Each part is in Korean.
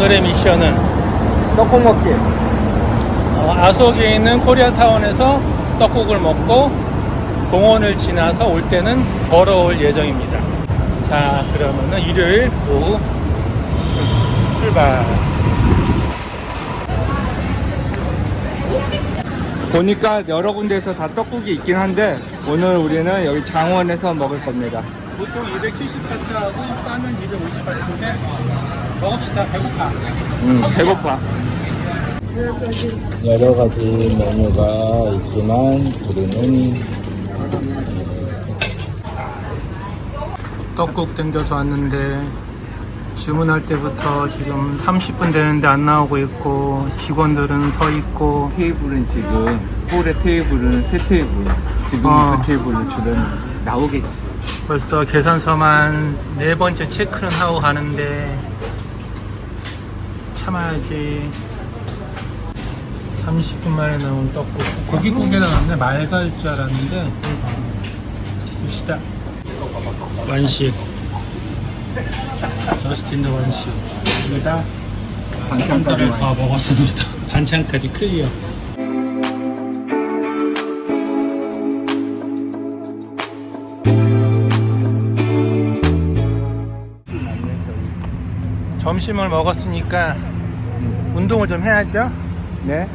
오늘의 미션은 떡국 먹기. 어, 아속에 있는 코리아타운에서 떡국을 먹고 공원을 지나서 올 때는 걸어올 예정입니다. 자, 그러면은 일요일 오후 출- 출발. 보니까 여러 군데에서 다 떡국이 있긴 한데 오늘 우리는 여기 장원에서 먹을 겁니다. 보통 270바트하고 싸면 250바트인데 먹읍시다. 배고파. 음, 배고파. 여러 가지 메뉴가 있지만 우리는 떡국 땡겨서 왔는데 주문할 때부터 지금 30분 되는데 안 나오고 있고 직원들은 서 있고 테이블은 지금 홀의 테이블은 세 테이블 지금 어. 그 테이블로 주는 나오겠지 벌써 계산서만 네 번째 체크는 하고 가는데 참아야지. 30분 만에 나온 떡국. 고기 국에 나왔는데 맑을 줄 알았는데. 봅시다. 완식. 저스틴도 완식 여기다. 반찬들을 다 먹었습니다. 반찬까지 클리어. 점심을 먹었으니까 운동을 좀 해야죠 네.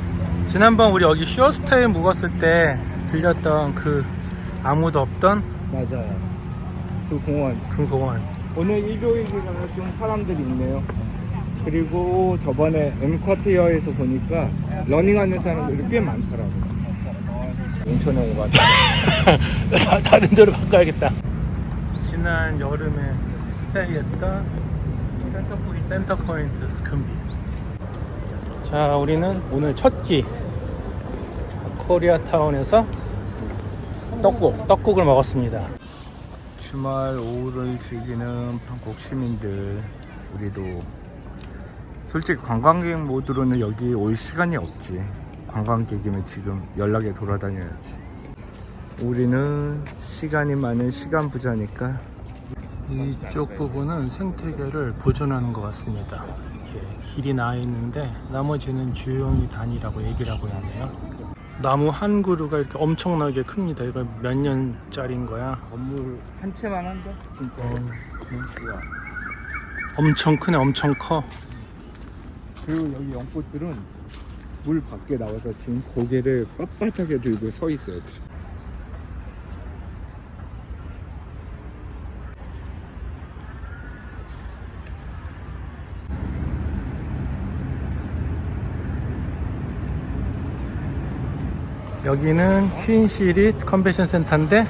지난번 우리 여기 쇼스타에 묵었을 때 들렸던 그 아무도 없던 맞아요. 그 공원. 그 공원 오늘 일요일이라서 좀 사람들이 있네요. 그리고 저번에 엠쿼티어에서 보니까 러닝하는 사람들이 꽤 많더라고요. 온천에 와서 다른 데로 바꿔야겠다 지난 여름에 스테이했던 센터 포인트, 센터포인트 스쿰비 자 우리는 오늘 첫끼 코리아타운에서 떡국 떡국을 먹었습니다. 주말 오후를 즐기는 방콕 시민들 우리도 솔직히 관광객 모드로는 여기 올 시간이 없지. 관광객이면 지금 연락에 돌아다녀야지. 우리는 시간이 많은 시간 부자니까 이쪽 부분은 생태계를 보존하는 것 같습니다. 이렇게 길이 나 있는데 나머지는 조용히 다니라고 얘기를 하고 있네요. 나무 한 그루가 이렇게 엄청나게 큽니다. 이거 몇 년짜리인 거야? 건물 한 채만 한데 진짜 어, 우와. 엄청 크네, 엄청 커. 그리고 여기 연꽃들은 물 밖에 나와서 지금 고개를 빳빳하게 들고 서 있어요 여기는 퀸시릿 컨벤션 센터인데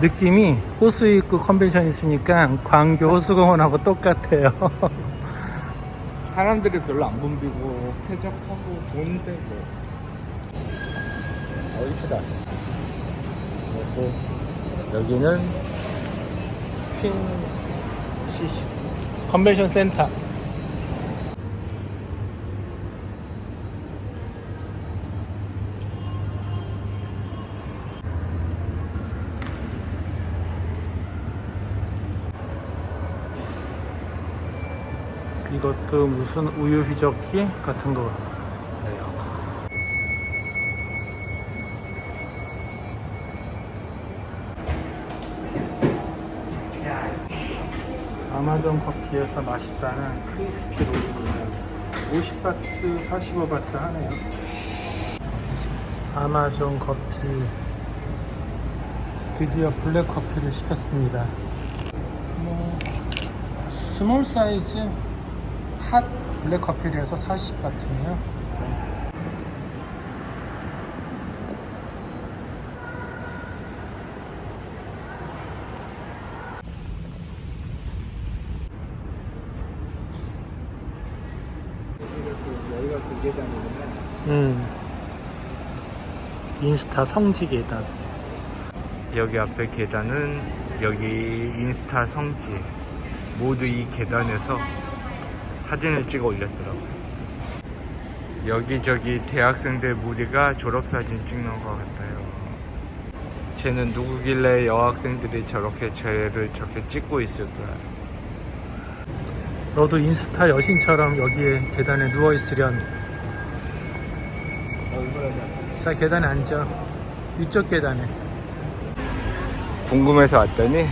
느낌이 호수 입구 컨벤션 있으니까 광교 호수공원하고 똑같아요. 사람들이 별로 안 붐비고 쾌적하고 좋은데 뭐. 어 이쁘다 그리고 여기는 퀸 시시 컨벤션 센터. 이것도 무슨 우유 휘젓기 같은 거 같네요. 아마존 커피에서 맛있다는 크리스피 롤입니다. 50바트, 45바트 하네요. 아마존 커피. 드디어 블랙 커피를 시켰습니다. 뭐, 스몰 사이즈 핫 블랙 커피를 해서 40바트네요. 여기가 그 계단이구나 음. 인스타 성지 계단. 여기 앞에 계단은 여기 인스타 성지 모두 이 계단에서 사진을 찍어 올렸더라고요. 여기저기 대학생들 무리가 졸업사진 찍는 것 같아요. 쟤는 누구길래 여학생들이 저렇게 쟤를 저렇게 찍고 있을까? 너도 인스타 여신처럼 여기에 계단에 누워 있으련. 자 계단에 앉아. 이쪽 계단에. 궁금해서 왔더니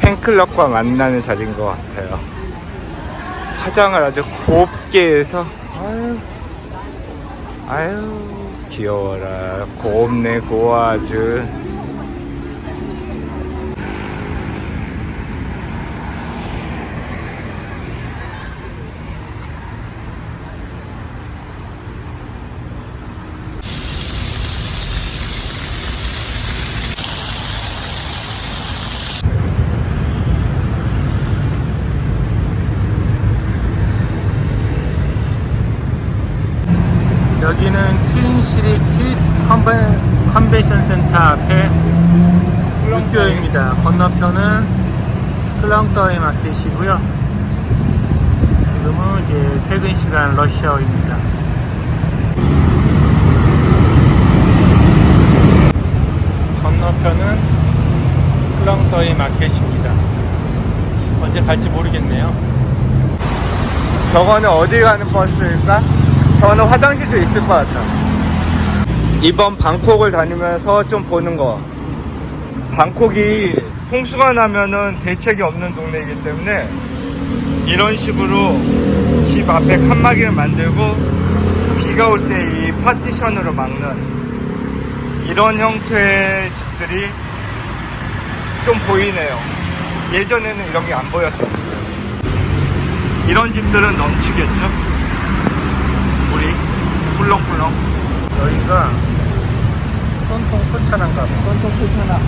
팬클럽과 만나는 자리인 것 같아요. 화장을 아주 곱게 해서 아유 아유 귀여워라. 곱네 고와 아주 여기는 퀸시리 퀴 컨벤, 컨벤션 센터 앞에 육교입니다. 건너편은 클랑터의 마켓이고요. 지금은 이제 퇴근 시간 러시아어입니다. 건너편은 클랑터의 마켓입니다. 언제 갈지 모르겠네요. 저거는 어디 가는 버스일까? 저는 화장실도 있을 것 같아. 이번 방콕을 다니면서 좀 보는 거. 방콕이 홍수가 나면은 대책이 없는 동네이기 때문에 이런 식으로 집 앞에 칸막이를 만들고 비가 올 때 이 파티션으로 막는 이런 형태의 집들이 좀 보이네요. 예전에는 이런 게 안 보였어요. 이런 집들은 넘치겠죠? 우리 꿀렁꿀렁 여기가 손통 포차난가 봐. 손톱 괜찮아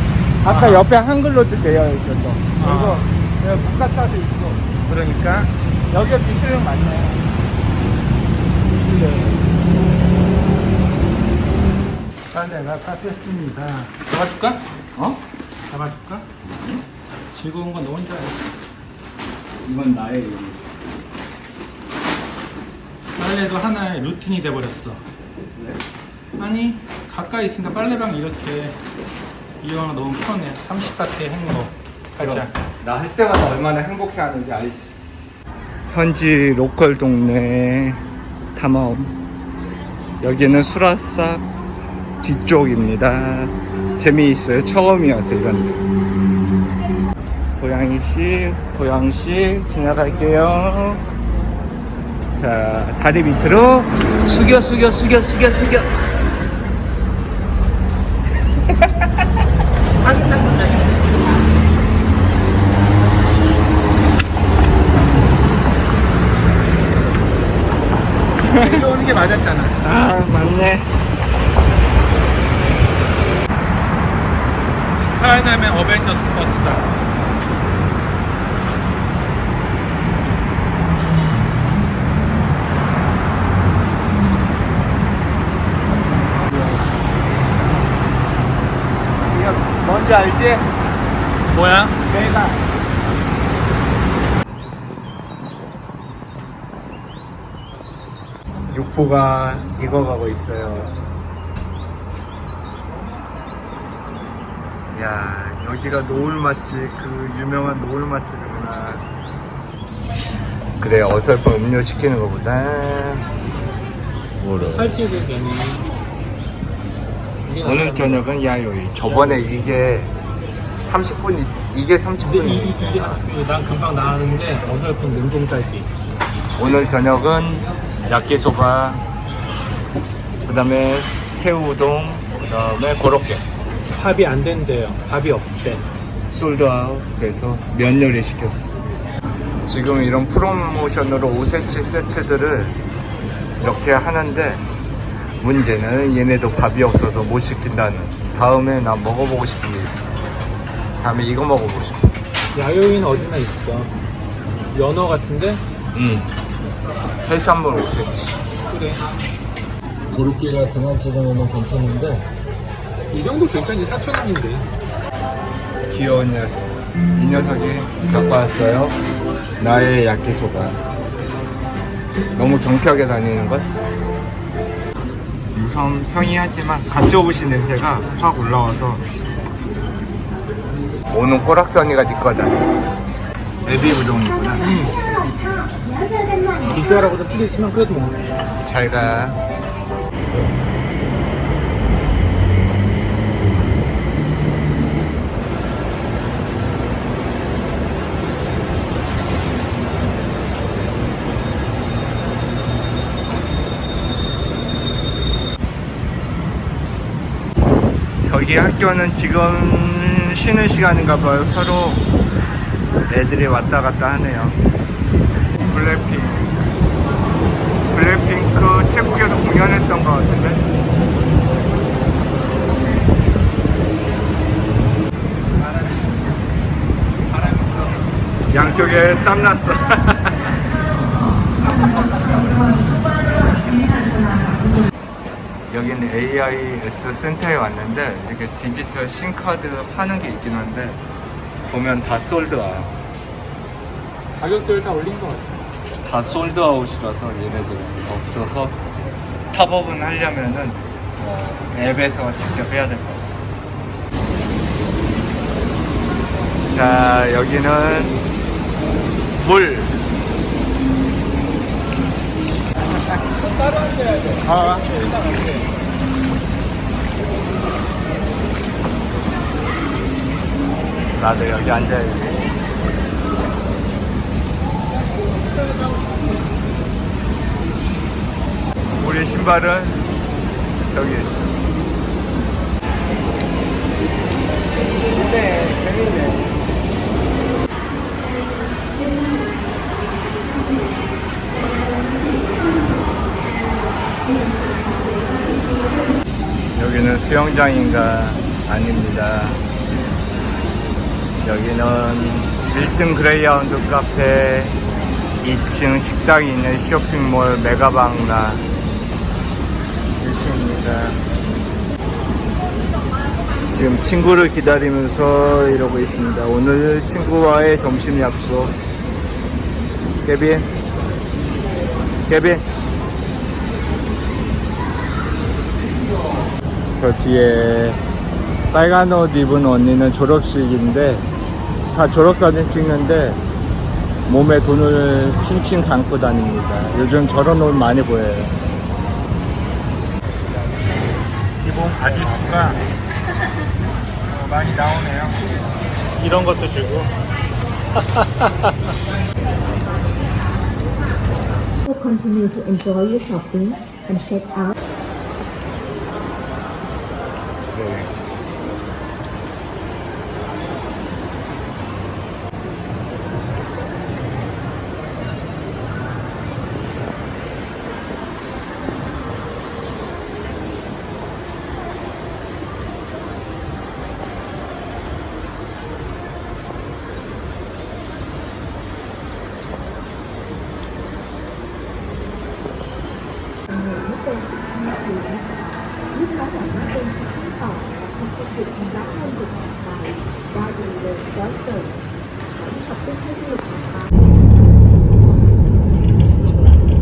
아까 아. 옆에 한글로도 되어 있었어 아. 그리고 북카타도 있고 그러니까 여기가 비스랑 맞네 빨래가 다 됐습니다. 잡아줄까? 어? 잡아줄까? 즐거운 건 너 혼자 해. 이건 나의 빨래도 하나의 루틴이 돼버렸어. 아니 가까이 있으니까 빨래방 이렇게 이용하면 너무 편해. 30바트의 행복. 가자. 나 할 때마다 얼마나 행복해하는지 알지? 현지 로컬 동네 탐험. 여기는 수라싹 뒤쪽입니다. 재미있어요. 처음이어서 이런. 고양이씨 고양이씨 지나갈게요. 자 다리 밑으로 숙여 숙여 숙여 숙여 숙여 오는 게 맞았잖아. 아 맞네 스파이더맨 어벤져스 버스다. 이거 뭔지 알지? 뭐야? 내가 육포가 익어가고 있어요. 야 여기가 노을 맛집 그 유명한 노을 맛집이구나. 그래 어설픈 음료 시키는 것보다 살찌고 괜히. 오늘 저녁은 야요이. 저번에 이게 30분 이게 근데 30분. 이, 이게 난 금방 나왔는데 어설픈 능동딸기. 오늘 저녁은 야끼소바, 그 다음에 새우우동, 그 다음에 고로케. 밥이 안 된대요. 밥이 없대. 솔드아웃 그래서 면 요리 시켰어. 지금 이런 프로모션으로 5cm 세트들을 이렇게 하는데 문제는 얘네도 밥이 없어서 못 시킨다는. 다음에 나 먹어보고 싶은 게 있어. 다음에 이거 먹어보고 싶어. 야요인 어디나 있어. 연어 같은데? 응. 해산물 5cm. 그래. 고로케가 그냥 찍으면 괜찮은데 이 정도 괜찮지 4천 원인데. 귀여운 녀석. 이 녀석이 갖고 왔어요. 나의 야끼소바. 너무 경쾌하게 다니는 것. 우선 평이하지만 갓조부시 냄새가 확 올라와서 오늘 꼬락선이가 네 거다. 애비 우동이구나. 음. 이자라고 좀 틀리지만 그래도 뭐. 잘 가. 저기 학교는 지금 쉬는 시간인가 봐요. 서로 애들이 왔다 갔다 하네요. 블랙핑 태국에서 공연했던 것 같은데? 양쪽에 땀 났어. 여기는 AIS 센터에 왔는데 이렇게 디지털 신카드 파는 게 있긴 한데 보면 다 솔드아웃 가격대를 다 올린 것 같아요. 다 솔드아웃이라서 얘네들 없어서 팝업은 하려면은 어, 앱에서 직접 해야 될 것 같아요. 자 여기는 물. 따로 앉아야 돼. 아. 나도 여기 앉아야지. 우리 신발은 여기. 네, 재밌네. 여기는 수영장인가 아닙니다. 여기는 1층 그레이하운드 카페, 2층 식당이 있는 쇼핑몰 메가방나 1층입니다. 지금 친구를 기다리면서 이러고 있습니다. 오늘 친구와의 점심 약속. 케빈, 케빈. 저 뒤에 빨간 옷 입은 언니는 졸업식인데 사, 졸업사진 찍는데 몸에 돈을 칭칭 감고 다닙니다. 요즘 저런 옷 많이 보여요. 가지수가 어, 많이 나오네요. 이런 것도 주고. Continue to enjoy your shopping and check out 네.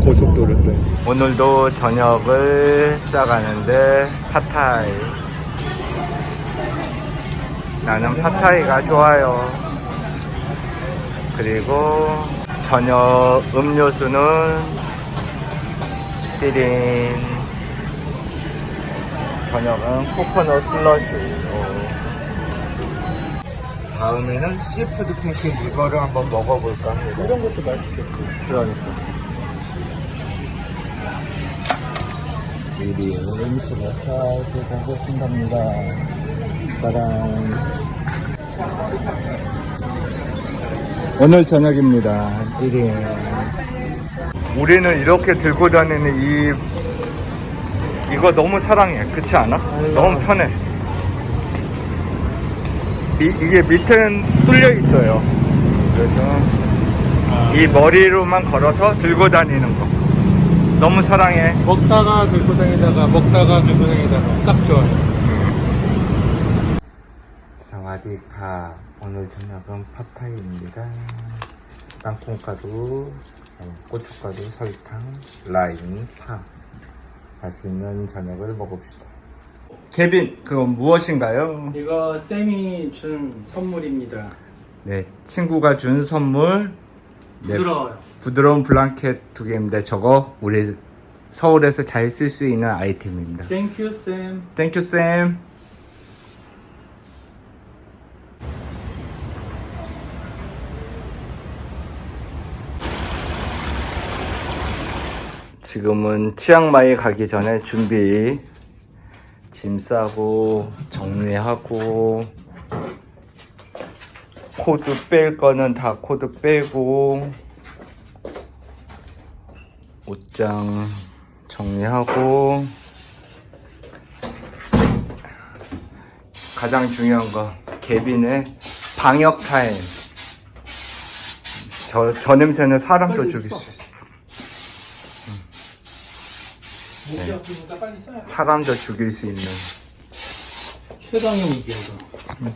고속도로인데. 오늘도 저녁을 싸가는데 팟타이. 나는 팟타이가 좋아요. 그리고 저녁 음료수는 띠린 저녁은 코코넛 슬러시 다음에는 시푸드 패키지 이거를 한번 먹어볼까 합니다. 이런 것도 맛있겠고. 그러니까 미리 음식을 살펴보겠습니다. 짜란. 오늘 저녁입니다. 띠링. 우리는 이렇게 들고 다니는 이 이거 너무 사랑해. 그렇지 않아? 너무 편해. 이, 이게 밑에는 뚫려 있어요. 그래서 이 머리로만 걸어서 들고 다니는 거. 너무 사랑해. 먹다가 들고 다니다가 먹다가 들고 다니다가 딱 좋아요. 사와디카. 오늘 저녁은 팟타이입니다. 땅콩가루, 어, 고춧가루, 설탕, 라임, 파. 맛있는 저녁을 먹읍시다. 케빈, 그건 무엇인가요? 이거 쌤이 준 선물입니다. 네, 친구가 준 선물 네, 부드러워요. 부드러운 블랑켓 두 개입니다. 저거 우리 서울에서 잘 쓸 수 있는 아이템입니다. 땡큐 쌤. 땡큐 쌤. 지금은 치앙마이 가기 전에 준비 짐 싸고 정리하고 코드 뺄 거는 다 코드 빼고 옷장 정리하고 가장 중요한 거 개빈의 방역 타임. 저, 저 냄새는 사람도 죽일 수 있어. 아프니까 빨리 써야 돼. 사람도 죽일 수 있는. 최강의 무기야 이거.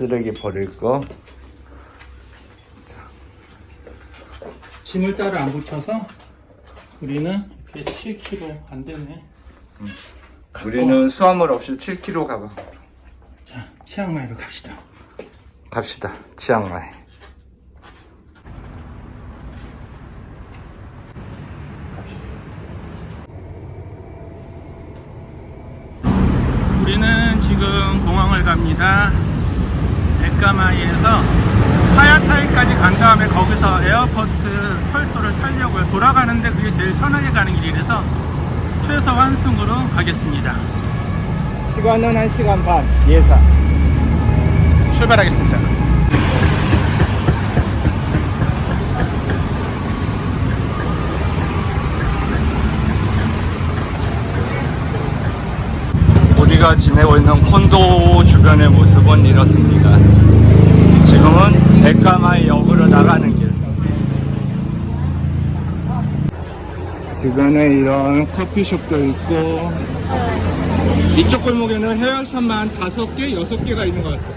쓰레기 버릴 거 짐을 따로 안 붙여서 우리는 이렇게 7kg 안 되네. 우리는 수화물 없이 7kg 가방 자, 치앙마이로 갑시다. 갑시다 치앙마이 우리는 지금 공항을 갑니다. 에까마이에서 하야타이까지 간 다음에 거기서 에어포트 철도를 타려고요. 돌아가는데 그게 제일 편하게 가는 길이라서 최소 환승으로 가겠습니다. 시간은 1시간 반 예상 출발하겠습니다. 우리가 지내고 있는 콘도 주변의 모습은 이렇습니다. 지금은 에까마이 역으로 나가는 길. 주변에 이런 커피숍도 있고 이쪽 골목에는 헤어샵만 다섯 개, 여섯 개가 있는 것 같아요.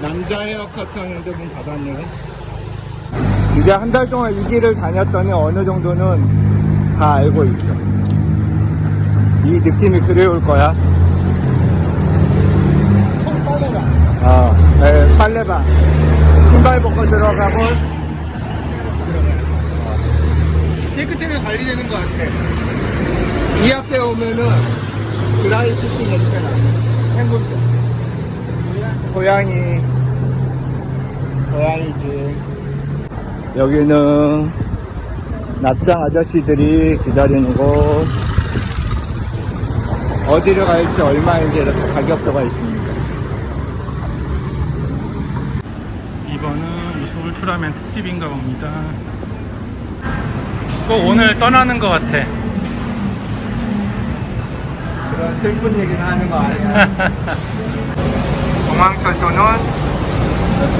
남자 헤어커트 하는데 문 닫았네요. 이제 한 달 동안 이 길을 다녔더니 어느 정도는 다 알고 있어. 이 느낌이 그리울 거야. 어, 네, 빨래방. 신발 벗고 들어가고. 깨끗하게 관리되는 것 같아. 이 앞에 오면은 드라이 시티 냄새나. 행군들. 고양이. 고양이지. 여기는 납장 아저씨들이 기다리는 곳. 어디를 갈지 얼마인지 이렇게 가격표가 있습니다. 트라멘 특집인가 봅니다. 꼭 오늘 떠나는 것 같아. 그런 슬픈 얘기는 하는 거 아니야. 공항철도는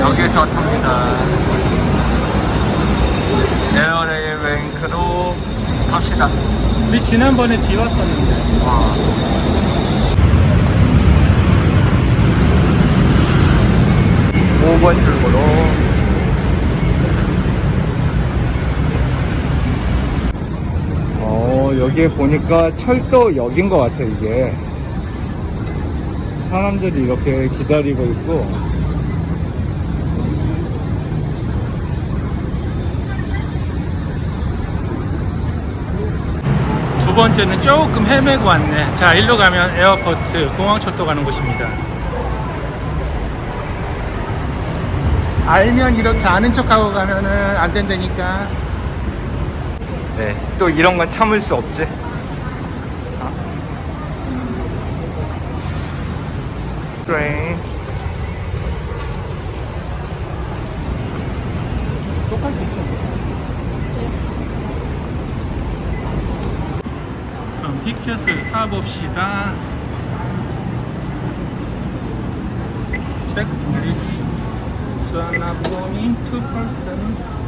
여기서 탑니다. 에어레일 뱅크로 갑시다. 우리 지난번에 비 왔었는데. 와. 오번 출구로 어 여기에 보니까 철도역인 것 같아 이게 사람들이 이렇게 기다리고 있고 두 번째는 조금 헤매고 왔네. 자, 일로 가면 에어포트, 공항철도 가는 곳입니다. 알면 이렇게 아는 척하고 가면은 안 된다니까. 네, 또 이런 건 참을 수 없지. 어? 트레인. 그럼 티켓을 사봅시다. 체크 잉글리시. 수아나보니 2%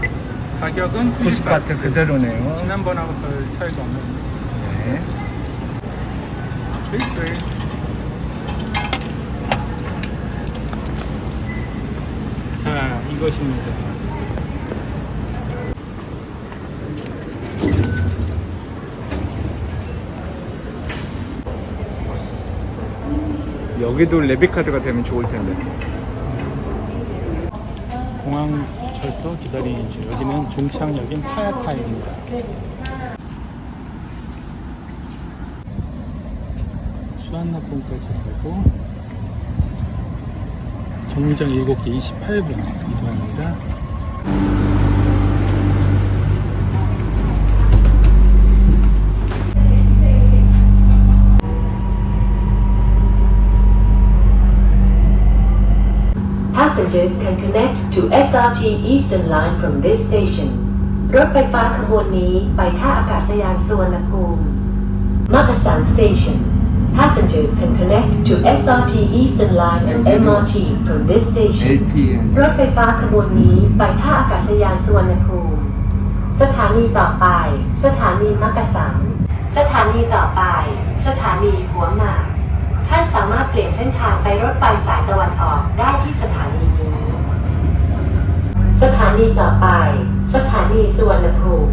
가격은 90바트 그대로네요. 지난번하고 별 차이가 없는 네. 트레이트레이 자 이것입니다 여기도 레비카드가 되면 좋을 텐데. 공항 철도 기다리는 중. 여기는 종착역인 타야타입니다. 수완나폰까지 가고 정류장 7개 28분 이동합니다. Passengers can connect to SRT Eastern Line from this station รถไฟฟ้าขบวนนี้ไปท่าอากาศยานสุวรรณภูมิ Makasan Station Passengers can connect to SRT Eastern Line and MRT from this station LTN รถไฟฟ้าขบวนนี้ไปท่าอากาศยานสุวรรณภูมิ สถานีต่อไป สถานีมักกะสัน สถานีต่อไป สถานีหัวหมาก ท่านสามารถเปลี่ยนเส้นทางไปรถไฟสายตะวันออกได้ที่สถานีนี้ สถานีต่อไป สถานีสุวรรณภูมิ